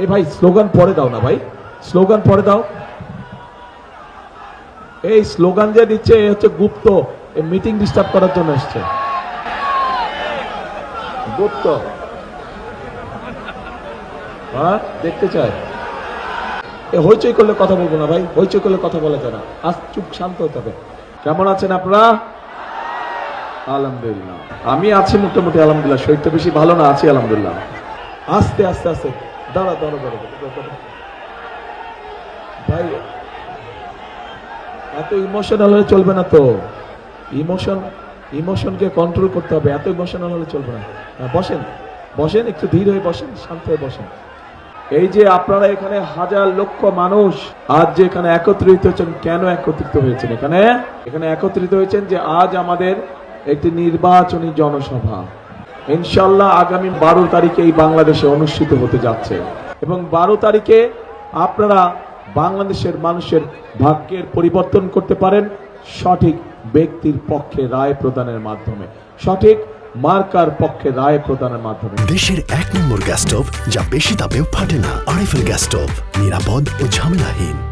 এই ভাই স্লোগান পরে দাও না ভাই। স্লোগান পরে দাও। এই স্লোগান যে দিচ্ছে, এ হচ্ছে গুপ্ত। মিটিং ডিস্টার্ব করার জন্য এসছে। গুপ্ত। হ্যাঁ দেখতে চাই। এ হইচই করলে কথা বলব না ভাই, হইচই করলে কথা বলা যায় না। আজ চুপ শান্ত হতে হবে। কেমন আছেন আপনারা? আলহামদুলিল্লাহ। আমি আছি মোটামুটি, আলহামদুলিল্লাহ। শরীরটা বেশি ভালো না, আছি আলহামদুলিল্লাহ। আস্তে আস্তে আস্তে। দাঁড়া দাঁড়া দাঁড়া। ভাই এত ইমোশনাল হলে চলবে না তো। ইমোশন ইমোশনকে কন্ট্রোল করতে হবে। এত ইমোশনাল হলে চলবে না। হ্যাঁ, বসেন বসেন একটু ধীর হয়ে বসেন শান্ত হয়ে বসেন। এই যে আপনারা এখানে হাজার লক্ষ মানুষ আজ যে এখানে একত্রিত হয়েছেন কেন একত্রিত হয়েছেন এখানে? এখানে একত্রিত হয়েছেন যে আজ আমাদের একটি নির্বাচনী জনসভা। ইনশাল্লাহ আগামী বারো তারিখে এই বাংলাদেশে অনুষ্ঠিত হতে যাচ্ছে। এবং বারো তারিখে আপনারা বাংলাদেশের মানুষের ভাগ্যের পরিবর্তন করতে পারেন সঠিক ব্যক্তির পক্ষে রায় প্রদানের মাধ্যমে। সঠিক মার্কার পক্ষে রায় প্রদানের মাধ্যমে। দেশের এক নম্বর গ্যাস স্টোভ যা বেশি তাপেও ফাটে না। আরএফএল গ্যাস স্টোভ নিরাপদ ও ঝামেলাহীন।